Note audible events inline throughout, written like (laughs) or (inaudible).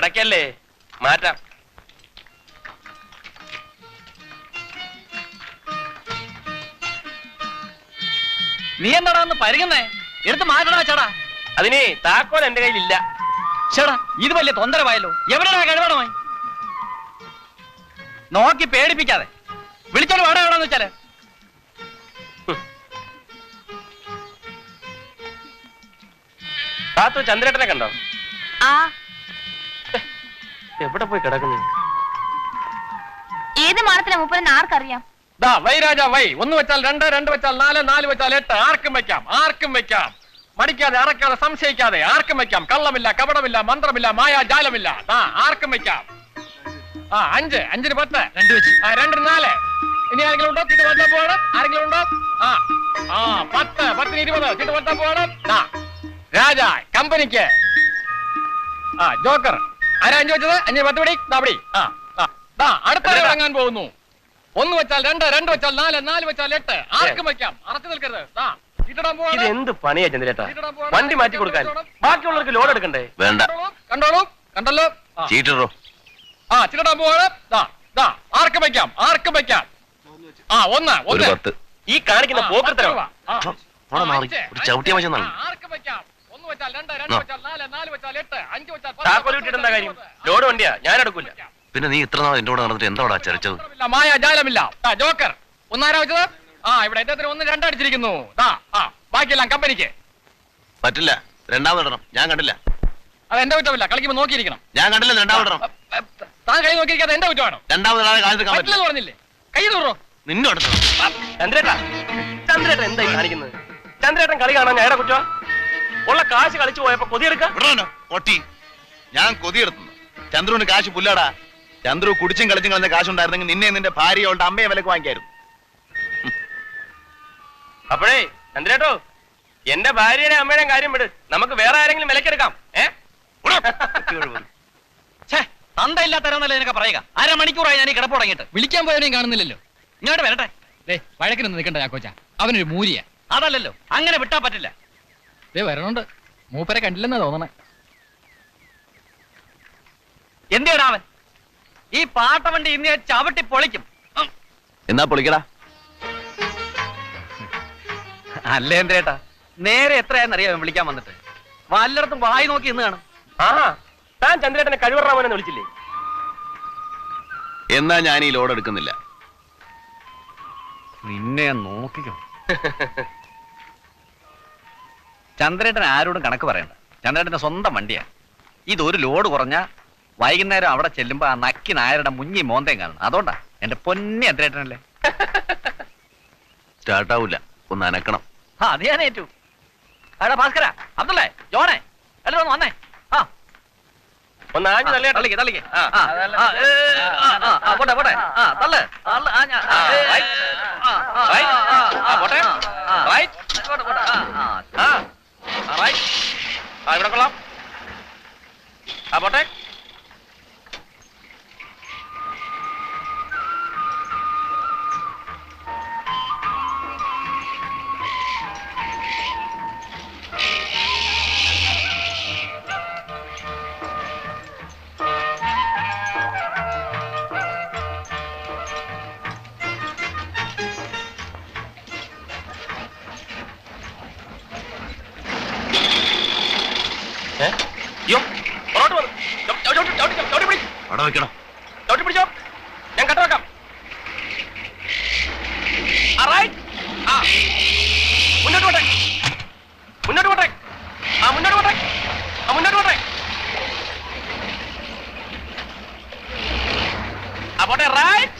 പിടക്കല്ലേ മാറ്റാം. നീ എന്താടാ ഒന്ന് പരുകുന്നേ എടുത്ത് മാറ്റണ ചേടാ അതിന് താക്കോൽ എന്റെ കയ്യിലില്ല. ചേടാ ഇത് വലിയ തൊന്തരമായല്ലോ എവിടെയാ കഴിവണമായി നോക്കി പേടിപ്പിക്കാതെ. വിളിച്ചോട് വേണം എവിടെന്ന് വെച്ചാൽ? താത്തു ചന്ദ്രേട്ടനെ കണ്ടോ? ആ എവിടെ പോയി കിടക്കുന്നു? ഏത് മാനത്തിലെ മൂപ്പരെന്ന് ആർക്കറിയാം? ദാ വൈ രാജാ വൈ. ഒന്ന് വെച്ചാൽ രണ്ട് രണ്ട് വെച്ചാൽ നാല് നാല് വെച്ചാൽ എട്ട്. ആർക്കും വെക്കാം ആർക്കും വെക്കാം. മടിക്കാതെ അറക്കാതെ സംശയിക്കാതെ ആർക്കും വെക്കാം. കള്ളമില്ല കപടമില്ല മന്ത്രമില്ല മായാജാലമില്ല ദാ ആർക്കും വെക്കാം. ആ അഞ്ച് അഞ്ചിന് പത്ത്. രണ്ട് വെച്ച്. ആ രണ്ടിന് നാല്. ഇനി ആരെങ്കിലും ഉണ്ടോ? ചിട്ട് പത്താ പോകണം ആരെങ്കിലും ഉണ്ടോ? ആ ആ പത്ത് പത്തിന് ഇരുപത്. ചിട്ട് പത്താ പോകണം ആ രാജ കമ്പനിക്ക്. ആ ജോക്കർ. ആരാ അഞ്ചു വെച്ചത്? അഞ്ച് പത്ത് പിടി. ദാ പിടി. ആ. ദാ അടുത്ത ഇറങ്ങാൻ പോകുന്നു? ഒന്ന് വെച്ചാൽ രണ്ട് രണ്ട് വെച്ചാൽ നാല് നാല് വെച്ചാൽ എട്ട്. ആർക്കും വെക്കാം. അറച്ചു നിൽക്കരുത്. ദാ ഇത് എന്ത് പണിയാ ചന്ദ്രേട്ടാ? വണ്ടി മാറ്റി കൊടുക്കാൻ. ബാക്കിയുള്ളവർക്ക് ലോഡ് എടുക്കണ്ടേ? വേണ്ട. കണ്ടോളൂ, കണ്ടല്ലോ. ചീറ്ററോ ആ ചിരടാൻ പോവാണ്. ദാ ദാ ആർക്കും വെക്കാം ആർക്കും വെക്കാം. ആ ഒന്ന് ഒന്ന്. ഈ കാണിക്കുന്ന ആ, പോക്കത്തരോ പത്ത് രൂപ. ആ. പോടാ മാറി. അഞ്ച്, ഒരു ചവിട്ടിയ. ആ, ആർക്കും വെക്കാം. എന്താ കാര്യം? ലോഡ് വണ്ടിയാ? ഞാൻ എടുക്കില്ല പിന്നെ നീ ഇത്ര നാൾ എന്റെ കൂടെ നടന്നിട്ട് എന്താടാ ചരച്ചത്? ഇല്ല, മായ ജാലമില്ല. ജോക്കർ. ഒന്നാരാ വെച്ചത്? ആ ഇവിടെ ഇദ്ദേഹത്തിന് ഒന്ന് രണ്ടടിച്ചിരിക്കുന്നു ബാക്കിയെല്ലാം കമ്പനിക്ക്. പറ്റില്ല. രണ്ടാമതിടണം ഞാൻ കണ്ടില്ല. അത് എന്റെ കുറ്റമില്ല. കളിക്കുമ്പോ നോക്കിയിരിക്കണം. ഞാൻ കണ്ടില്ല രണ്ടാമതിടണം താൻ കൈ നോക്കിയിരിക്കാതെ എന്റെ കുറ്റമാണോ? രണ്ടാമത് ഇടാതെ കാണിക്കാൻ പറ്റില്ല. പറഞ്ഞില്ലേ? കൈ തൂറോ നിന്നോട് ചന്ദ്രേട്ടാ. ചന്ദ്രേട്ടൻ എന്തായി കാണിക്കുന്നത്? ചന്ദ്രേട്ടൻ കളി കാണാൻ ഞാൻ കുറ്റ ഉള്ള കാശ് കളിച്ചു പോയപ്പോ കൊതിയെടുക്ക? കൊട്ടി. ഞാൻ കൊതിയെടുത്തു. ചന്ദ്രുവിന് കാശ് പുല്ലാടാ. ചന്ദ്രു കുടിച്ചും കളിച്ചും കളഞ്ഞ കാശുണ്ടായിരുന്നെങ്കിൽ നിന്നെ നിന്റെ ഭാര്യ അവളുടെ അമ്മയെ വിലക്ക് വാങ്ങിക്കായിരുന്നു. അപ്പോഴേ ചന്ദ്രേട്ടോ എന്റെ ഭാര്യയുടെ അമ്മയുടെ കാര്യം വിട്. നമുക്ക് വേറെ ആരെങ്കിലും വിലക്കെടുക്കാം ഏ? ഛേ തന്തയില്ലാത്തരന്നല്ലേ നിനക്ക് പറയുക. അര മണിക്കൂറായി ഞാൻ ഈ കിടപ്പ് തുടങ്ങിയിട്ട്. വിളിക്കാൻ പോയവനെയും കാണുന്നില്ലല്ലോ. ഇങ്ങോട്ട് വരട്ടെ. വഴക്കിനൊന്നും നിൽക്കണ്ട ചാക്കോച്ച. അവനൊരു മൂരിയ. അതല്ലല്ലോ അങ്ങനെ വിട്ടാ പറ്റില്ല. ദേ വരണുണ്ട്. മൂപ്പരെ കണ്ടില്ലെന്നാ തോന്നണേ. എന്തിനാവൻ ഈ പാട്ടവണ്ടി ഇന്ന് ഞാൻ ചവിട്ടി പൊളിക്കും. എന്നാ പൊളിക്കടാ? അല്ലേ എന്തേട്ടാ? നേരെ എത്രയാണെന്നറിയാം വിളിക്കാൻ വന്നിട്ട്. വല്ലയിടത്തും വായി നോക്കി ഇന്ന് കാണും. ആ താൻ ചന്ദ്രേട്ടനെ കഴിവറാമനെന്ന് വിളിച്ചില്ലേ? എന്നാ ഞാൻ ഈ ലോഡ് എടുക്കുന്നില്ല. നിന്നെ നോക്കിക്കോ. (laughs) ചന്ദ്രേട്ടൻ ആരോടും കണക്ക് പറയണ്ട ചന്ദ്രേട്ടന്റെ സ്വന്തം വണ്ടിയാ ഇതൊരു ലോഡ് കുറഞ്ഞ വൈകുന്നേരം അവിടെ ചെല്ലുമ്പോ ആ നക്കി നായരുടെ മുഞ്ഞി മോന്തയും കാണണം അതുകൊണ്ടാ എന്റെ പൊന്നി ചന്ദ്രേട്ടനല്ലേ സ്റ്റാർട്ടാവൂല ഒന്ന് അനക്കണം ആ അത് ഞാൻ ഏറ്റു അടാ ഭാസ്കര അബ്ദുള്ളേ ജോണേ എല്ലാവരും ഒന്ന് വന്നേ ആ ഒന്ന് ആഞ്ഞു നല്ലേട്ടാ തള്ളിക്ക് തള്ളിക്ക് ആ ആ ആ, ഏ, ആ, ആ, ആ, പോട്ടെ പോട്ടെ ആ തള്ള് തള്ള് ആ ഞാൻ ആ, ഏ, right. ആ, ആ, Right. ആ, ആ, ആ, പോട്ടെ, പോട്ടെ. ആ, ആ. ആ ആ, ആ ഇവിടെ കൊള്ളാം. ആ പോട്ടെ. അവിടെ വെക്കണം ചവിട്ടി പിടിച്ചോ. ഞാൻ കട്ട വെക്കാം. മുന്നോട്ട് പോട്ടെ മുന്നോട്ട് പോട്ടെ ആ മുന്നോട്ട് പോട്ടെ ആ മുന്നോട്ട് പോട്ടെ ആ പോട്ടെ റൈറ്റ്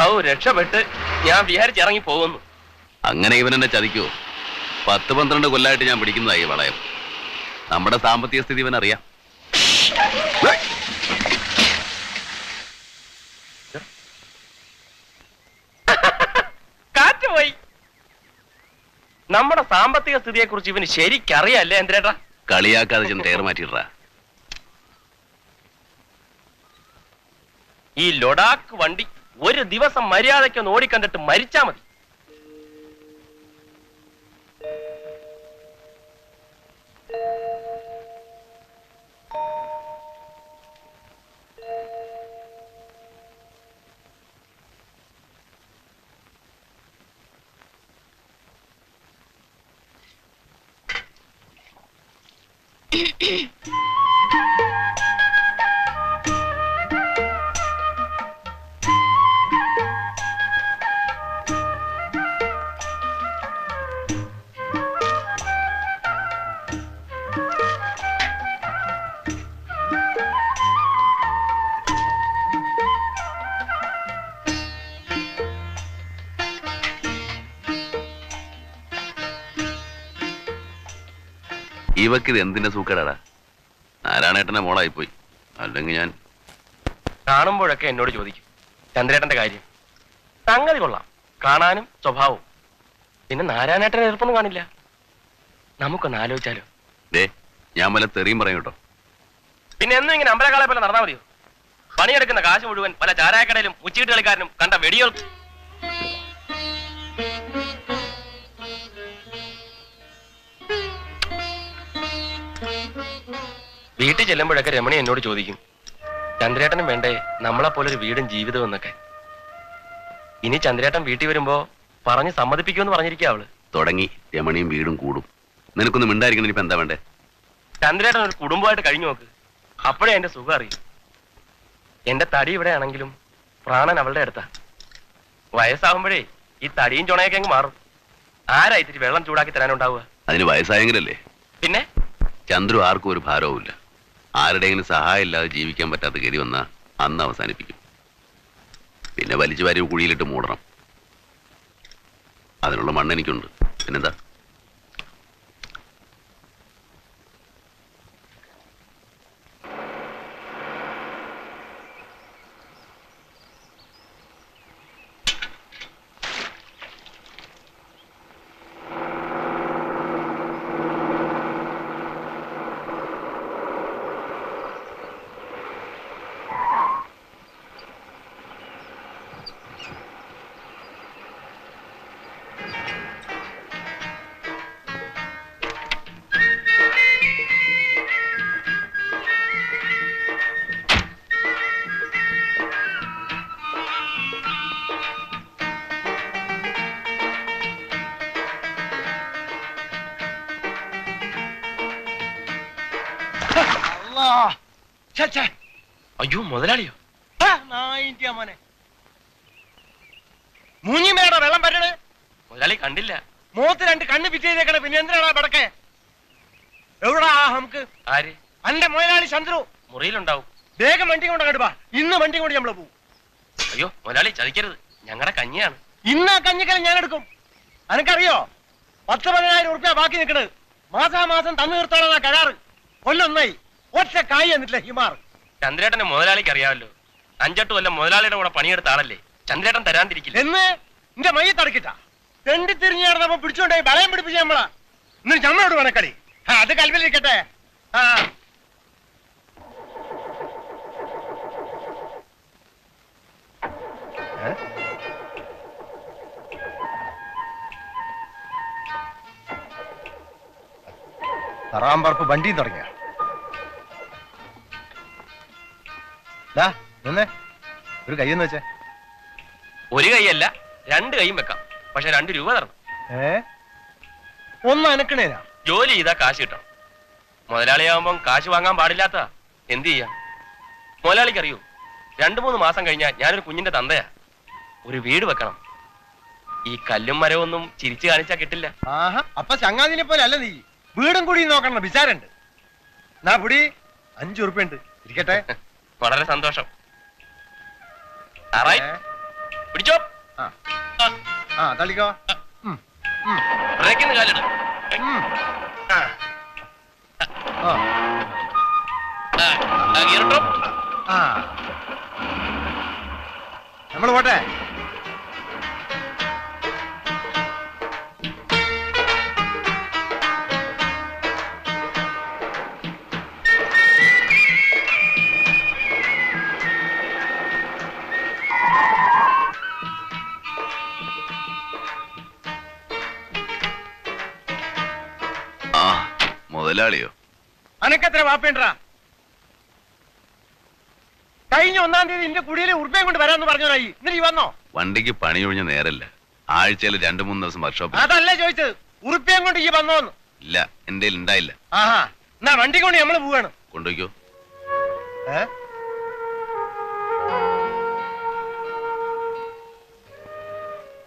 ഔ രക്ഷപ്പെട്ട് ഞാൻ വിചാരിച്ച് ഇറങ്ങി പോകുന്നു അങ്ങനെ ഇവൻ എന്നെ ചതിക്കുവോ? പത്ത് പന്ത്രണ്ട് കൊല്ലായിട്ട് ഞാൻ പിടിക്കുന്നതായി വളയം. നമ്മുടെ സാമ്പത്തിക സ്ഥിതി ഇവൻ അറിയാം കാറ്റ് പോയി. നമ്മുടെ സാമ്പത്തിക സ്ഥിതിയെ കുറിച്ച് ഇവന് ശരിക്കറിയാല്ലേ എന്തിനേട്ടാ? കളിയാക്കാതെ ചെന്ന് ടയർ മാറ്റിയിട്ടാ ഈ ലൊഡാക്ക് വണ്ടി ഒരു ദിവസം മര്യാദയ്ക്കൊന്ന് ഓടിക്കണ്ടിട്ട് മരിച്ചാ മതി. ഇവക്കിത് എന്തിന്റെ സൂക്കേടാടാ? നാരായണേട്ടന്റെ മോളായിപ്പോയി. അല്ലെങ്കിൽ ഞാൻ കാണുമ്പോഴൊക്കെ എന്നോട് ചോദിക്കും. ചന്ദ്രേട്ടന്റെ കാര്യം. സംഗതി കൊള്ളാം. കാണാനും സ്വഭാവവും. പിന്നെ നാരായണേട്ടനെ എതിർപ്പൊന്നും കാണില്ല. നമുക്കൊന്ന് ആലോചിച്ചാലോ. ദേ ഞാൻ വല്ല തെറിയും പറയും കേട്ടോ. പിന്നെ എന്നും ഇങ്ങനെ അമ്പലക്കാളെ പോലെ നടന്നാൽ മതിയോ? പണിയെടുക്കുന്ന കാശ് മുഴുവൻ പല ചാരായക്കടയിലും ഉച്ചീട്ട് കളിക്കാരനും കണ്ട വെടികൾ വീട്ടിൽ ചെല്ലുമ്പോഴൊക്കെ രമണി എന്നോട് ചോദിക്കും ചന്ദ്രേട്ടനും വേണ്ടേ? നമ്മളെ പോലെ ഒരു വീടും ജീവിതവും എന്നൊക്കെ. ഇനി ചന്ദ്രേട്ടൻ വീട്ടിൽ വരുമ്പോ പറഞ്ഞ് സമ്മതിപ്പിക്കുമെന്ന് പറഞ്ഞിരിക്കുക അവൾ. തുടങ്ങി. രമണിയും വീടും കൂടും. നിനക്കൊന്നും മിണ്ടായിരിക്കണം ഇനിയിപ്പോ എന്താ വേണ്ടേ? ചന്ദ്രേട്ടൻ ഒരു കുടുംബമായിട്ട് കഴിഞ്ഞു നോക്ക്. അപ്പോഴേ എന്റെ സുഖം അറിയും. എന്റെ തടി ഇവിടെ ആണെങ്കിലും പ്രാണൻ അവളുടെ അടുത്താ. വയസ്സാകുമ്പോഴേ ഈ തടിയും ചുണയൊക്കെ അങ്ങ് മാറും. ആരാ ഇത്തിരി വെള്ളം ചൂടാക്കി തരാനുണ്ടാവുക? അതിന് വയസ്സായെങ്കിലല്ലേ? പിന്നെ? ചന്ദ്രു ആർക്കും ഒരു ഭാരവുമില്ല. ആരുടെയെങ്കിലും സഹായം ഇല്ലാതെ ജീവിക്കാൻ പറ്റാത്ത ഗതി വന്ന അന്ന് അവസാനിപ്പിക്കും. പിന്നെ വലിച്ചു വാരി കുഴിയിലിട്ട് മൂടണം. അതിനുള്ള മണ്ണെനിക്കുണ്ട്. പിന്നെന്താ? അയ്യോ മുതലാളിയോ? മോനെ. മൂഞ്ഞിമേടെ വെള്ളം പറ്റണേ മുതലാളി കണ്ടില്ല. മൂത്ത് രണ്ട് കണ്ണ് പിറ്റേക്കണ പിന്നെ എന്തിനാടാ പടക്കെ എവിടാ നമുക്ക്? ആര്? അന്റെ മുതലാളി ചന്ദ്രു. മുറിയിലുണ്ടാവും. വേഗം വണ്ടി കൊണ്ട് കടുപ്പാ ഇന്ന് വണ്ടി കൊണ്ട് നമ്മൾ പോവും. അയ്യോ മുതലാളി ചതിക്കരുത്. ഞങ്ങളുടെ കഞ്ഞിയാണ്. ഇന്ന് ആ കഞ്ഞിക്കല ഞാൻ എടുക്കും. അനക്കറിയോ? പത്ത് പതിനായിരം ഉറുപ്പ്യ ബാക്കി നിൽക്കണത് മാസാമാസം തന്നു തീർത്തോളാ കരാറ്. കൊല്ലൊന്നായി ഒറ്റ കായ് എന്നിട്ടില്ല ഹിമാർ. ചന്ദ്രേട്ടന്റെ മുതലാളിക്ക് അറിയാമല്ലോ. അഞ്ചെട്ട് കൊല്ലം മുതലാളിയുടെ കൂടെ പണിയെടുത്ത ആളല്ലേ. ചന്ദ്രേട്ടൻ തരാതിരിക്കില്ല. എന്ന്? എന്റെ മയ്യ തടക്കിട്ട. തെണ്ടി തിരിഞ്ഞു നടന്നപ്പോ പിടിച്ചോണ്ടായി വളയം പിടിപ്പിച്ച നമ്മളാ. ഇന്ന് ഞമ്മളോട് വേണക്കളി ആ, അത് കൽവിലിരിക്കട്ടെ ആ? തറാമ്പറപ്പ് വണ്ടിയും തുടങ്ങിയ. നിന്നേ. ഒരു കയ്യെന്ന് വെച്ചേ. ഒരു കൈയല്ല രണ്ട് കൈയും വെക്കാം. പക്ഷെ രണ്ട് രൂപ തരണം. ഏ? ഒന്ന് അനക്കണേനാ. ജോലി ചെയ്താ കാശ് കിട്ടണം. മുതലാളിയാവുമ്പം കാശ് വാങ്ങാൻ പാടില്ലാത്ത എന്ത് ചെയ്യാം? മുതലാളിക്ക് അറിയൂ രണ്ടു മൂന്ന് മാസം കഴിഞ്ഞാൽ ഞാനൊരു കുഞ്ഞിന്റെ തന്തയാ. ഒരു വീട് വെക്കണം. ഈ കല്ലും മരവൊന്നും ചിരിച്ചു കാണിച്ചാ കിട്ടില്ല. ആഹാ അപ്പൊ ചങ്ങാതിനെ പോലെ അല്ല നീ. വീടും കൂടി നോക്കണം വിചാരണ്ട് നാ പുടി. അഞ്ചു ഉറുപ്പ്യുണ്ട് ഇരിക്കട്ടെ. (laughs) വളരെ സന്തോഷം. പിടിച്ചോ? ആ. തള്ളിക്കോ. ബ്രേക്കിന്ന് കാലിട. നമ്മൾ പോട്ടെ. മുതലാളിയോ? അനക്കെത്ര വാപ്പേണ്ടാ കഴിഞ്ഞ ഒന്നാം തീയതി എന്റെ കുടിയിൽ ഉറുപ്പയും കൊണ്ട് വരാന്ന് പറഞ്ഞോരായി ഇന്നലെ വന്നോ? വണ്ടിക്ക് പണി ഒഴിഞ്ഞ നേരല്ല. ആഴ്ചയിൽ രണ്ടു മൂന്ന് ദിവസം വർക്ക്ഷോപ്പ് അതല്ല ചോദിച്ചത്. ഉറുപ്പയും കൊണ്ട് ഈ വന്നോന്ന്. ഇല്ല എന്റെ ഉണ്ടായില്ല. ആഹാ എന്നാ വണ്ടി കൊണ്ട് നമ്മൾ പോവാണ്. കൊണ്ടുപോയിക്കോ?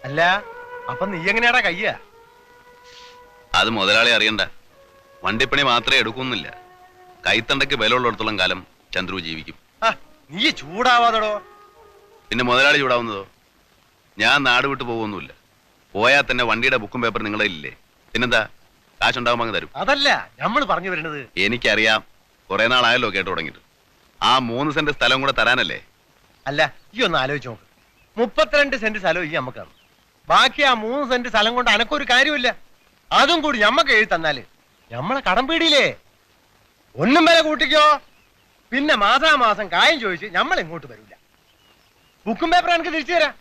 അല്ല അപ്പൊ നീ എങ്ങനെയാടാ കയ്യ? അത് മുതലാളി അറിയണ്ട. വണ്ടിപ്പണി മാത്രമേ എടുക്കുന്നില്ല. കൈത്തണ്ടയ്ക്ക് വിലയുള്ളിടത്തോളം കാലം ചന്ദ്രു ജീവിക്കും. നീ ചൂടാവാതടോ. പിന്നെ മുതലാളി ചൂടാവുന്നതോ? ഞാൻ നാട് വിട്ടു പോകുന്നില്ല പോയാൽ തന്നെ വണ്ടിയുടെ ബുക്കും പേപ്പർ നിങ്ങളെ ഇല്ലേ? പിന്നെന്താ? കാശുണ്ടാകുമ്പോൾ അങ്ങ് തരും. അതല്ല നമ്മൾ പറഞ്ഞു വരുന്നത്. എനിക്കറിയാം. കുറെ നാളായല്ലോ കേട്ടു തുടങ്ങിയിട്ട്. ആ മൂന്ന് സെന്റ് സ്ഥലം കൂടെ തരാനല്ലേ? അല്ല ഈ ഒന്ന് ആലോചിച്ച് നോക്ക്. മുപ്പത്തിരണ്ട് സെന്റ് സ്ഥലം ഈ നമുക്കാണ് ബാക്കി ആ മൂന്ന് സെന്റ് സ്ഥലം കൊണ്ട് അനക്കൊരു കാര്യമില്ല അതും കൂടി നമുക്ക് എഴുതി തന്നാൽ ഞമ്മളെ കടം പീടിയില്ലേ? ഒന്നും വില കൂട്ടിക്കോ? പിന്നെ മാസാമാസം കായം ചോദിച്ച് നമ്മൾ ഇങ്ങോട്ട് വരില്ല ബുക്കും പേപ്പർ എനിക്ക് തിരിച്ചു തരാം.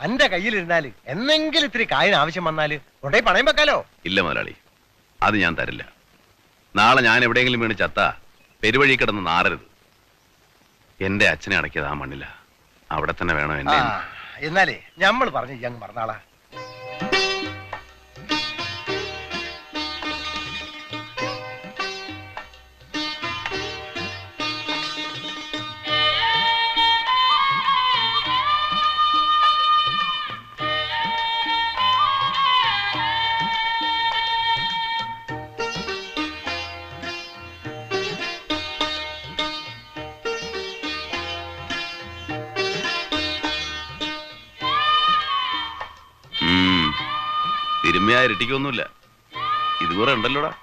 എന്റെ കയ്യിലിരുന്നാൽ എന്നെങ്കിലും ഇത്തിരി കായിന് ആവശ്യം വന്നാൽ കൊണ്ടേ പണയം വെക്കാലോ? ഇല്ല മുതലാളി അത് ഞാൻ തരില്ല. നാളെ ഞാൻ എവിടെയെങ്കിലും വീണ് ചത്ത പെരുവഴി കിടന്ന് നാറരുത്. എന്റെ അച്ഛനെ അടക്കിയത് ആ മണ്ണില. അവിടെ തന്നെ വേണം എന്നാലേ നമ്മൾ പറഞ്ഞു ഞങ്ങൾ മറന്നാളാ. തിരുമ്മയാ ഇരട്ടിക്കൊന്നുമില്ല. ഇത് കുറെ ഉണ്ടല്ലോടാ.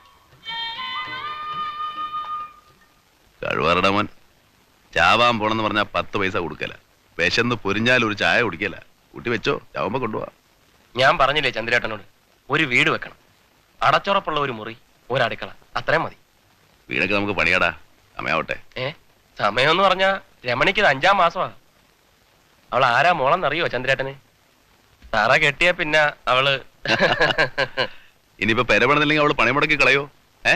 കഴിവറട മോൻ. ചാവാൻ പോണെന്ന് പറഞ്ഞാൽ പത്ത് പൈസ കൊടുക്കല. വിശന്ന് പൊരിഞ്ഞാൽ ഒരു ചായ കുടിക്കല. കൂട്ടി വെച്ചോ? ചാവുമ്പോ കൊണ്ടുപോവാ. ഞാൻ പറഞ്ഞില്ലേ ചന്ദ്രേട്ടനോട്? ഒരു വീട് വെക്കണം. അടച്ചുറപ്പുള്ള ഒരു മുറി ഒരടുക്കള. അത്രയും മതി. വീടൊക്കെ നമുക്ക് പണിയാടാ. സമയാവട്ടെ. ഏ? സമയം എന്ന് പറഞ്ഞാ രമണിക്ക് ഇത് അഞ്ചാം മാസമാ. അവൾ ആരാ മോളെന്നറിയോ ചന്ദ്രേട്ടന്? തറ കെട്ടിയ പിന്നെ അവൾ (laughs) ഇനിയിപ്പോ പെരപണില്ലെങ്കിൽ അവൾ പണിമുടക്കി കളയോ? ഏ?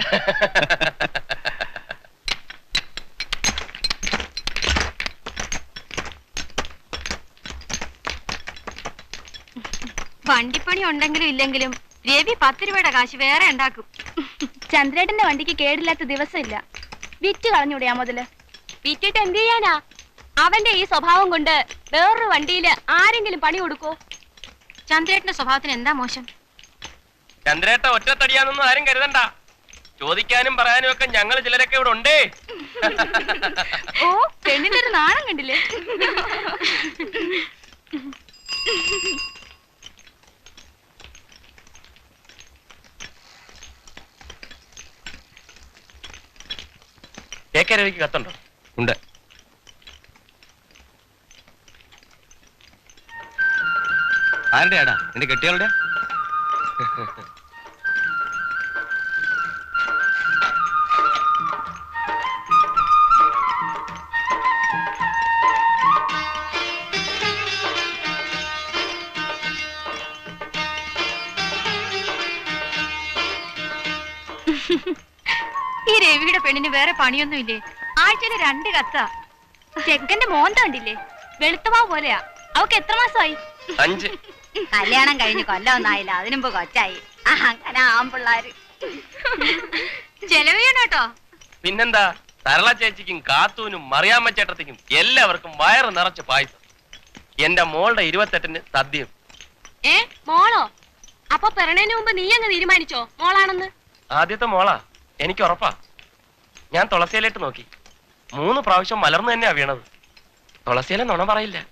വണ്ടിപ്പണി ഉണ്ടെങ്കിലും ഇല്ലെങ്കിലും രവി പത്ത് രൂപയുടെ കാശ് വേറെ ഉണ്ടാക്കും. ചന്ദ്രേട്ടന്റെ വണ്ടിക്ക് കേടില്ലാത്ത ദിവസമില്ല. വിറ്റ് കളഞ്ഞൂടെയാ മുതൽ? വിറ്റിട്ട് എന്ത് ചെയ്യാനാ? അവന്റെ ഈ സ്വഭാവം കൊണ്ട് വേറൊരു വണ്ടിയിൽ ആരെങ്കിലും പണി കൊടുക്കോ ചന്ദ്രേട്ടന്റെ സ്വഭാവത്തിന് എന്താ മോശം? ചന്ദ്രേട്ട ഒറ്റത്തടിയാന്നൊന്നും ആരും കരുതണ്ട. ചോദിക്കാനും പറയാനും ഒക്കെ ഞങ്ങൾ ചിലരൊക്കെ ഇവിടെ ഉണ്ടേ. ഓ പെണ്ണിന്റെ ഒരു നാണം കണ്ടില്ലേ? കത്തുണ്ടോ? ഉണ്ട്. ആരുടെയാടാ നിന്റെ കെട്ടിയാളുടെ? ഈ രവിയുടെ പെണ്ണിന് വേറെ പണിയൊന്നുമില്ലേ? ആഴ്ചയിൽ രണ്ട് കത്ത. ചെക്കന്റെ മോന്ത കണ്ടില്ലേ? വെളുത്തമാ പോലെയാ. അവക്ക് എത്ര മാസമായി? അഞ്ച്. കല്യാണം കഴിഞ്ഞ് കൊല്ലമൊന്നായില്ല അതിനുമ്പ് കൊച്ചായി. ആ, അങ്ങനെ ആമ്പിള്ളാര്. ചെലവ് ചെയ്യണം കേട്ടോ. പിന്നെന്താ? സരള ചേച്ചിക്കും കാത്തൂനും മറിയാമ്മ ചേട്ടത്തിക്കും എല്ലാവർക്കും വയറ് നിറച്ച് പായസം. എന്റെ മോളുടെ ഇരുപത്തെട്ടിന് സദ്യയും. ഏ മോളോ? അപ്പൊ പിറണേന് മുമ്പ് നീ അങ്ങ് തീരുമാനിച്ചോ? മോളാണെന്ന്? ആദ്യത്തെ മോളാ. എനിക്ക് ഉറപ്പാ. ഞാൻ തുളസിയിലേക്ക് നോക്കി. മൂന്ന് പ്രാവശ്യം മലർന്നു തന്നെയാ വീണത്. തുളസിയിലെ നുണ പറയില്ല.